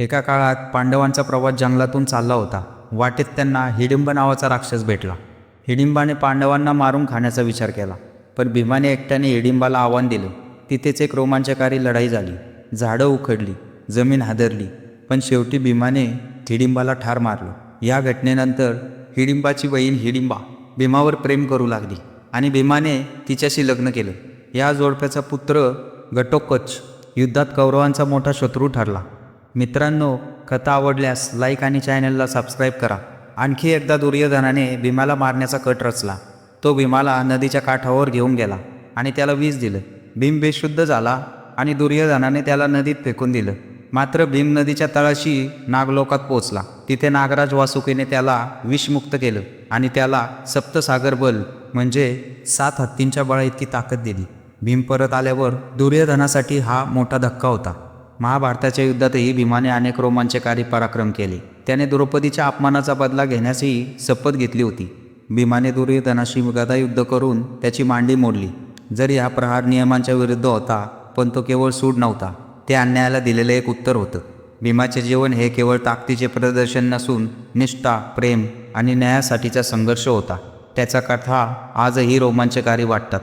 एका काळात पांडवांचा प्रवास जंगलातून चालला होता. वाटेत त्यांना हिडिंब नावाचा राक्षस भेटला. हिडिंबाने पांडवांना मारून खाण्याचा विचार केला. पण भीमाने एकट्याने हिडिंबाला आव्हान दिलं. तिथेच एक रोमांचकारी लढाई झाली. झाडं उखडली जमीन हादरली पण शेवटी भीमाने हिडिंबाला ठार मारलं. या घटनेनंतर हिडिंबाची बहीण हिडिंबा भीमावर प्रेम करू लागली आणि भीमाने तिच्याशी लग्न केलं. या जोडप्याचा पुत्र घटोकच युद्धात कौरवांचा मोठा शत्रू ठरला. मित्रांनो कथा आवडल्यास लाईक आणि चॅनलला सबस्क्राईब करा. आणखी एकदा दुर्योधनाने भीमाला मारण्याचा कट रचला. तो भीमाला नदीच्या काठावर घेऊन गेला आणि त्याला विष दिलं. भीम बेशुद्ध झाला आणि दुर्योधनाने त्याला नदीत फेकून दिलं. मात्र भीम नदीच्या तळाशी नागलोकात पोचला तिथे नागराज वासुकीने त्याला विषमुक्त केलं आणि त्याला सप्तसागर बल म्हणजे सात हत्तींच्या बळा इतकी ताकद दिली. भीम परत आल्यावर दुर्योधनासाठी हा मोठा धक्का होता. महाभारताच्या युद्धातही भीमाने अनेक रोमांचकारी पराक्रम केले. त्याने द्रौपदीच्या अपमानाचा बदला घेण्यासही शपथ घेतली होती. भीमाने दुर्योधनाशी गदायुद्ध करून त्याची मांडी मोडली. जरी हा प्रहार नियमांच्या विरुद्ध होता पण तो केवळ सूड नव्हता. ते अन्यायाला दिलेलं एक उत्तर होतं. भीमाचे जीवन हे केवळ ताकदीचे प्रदर्शन नसून निष्ठा प्रेम आणि न्यायासाठीचा संघर्ष होता. त्याचा कथा आजही रोमांचकारी वाटतात.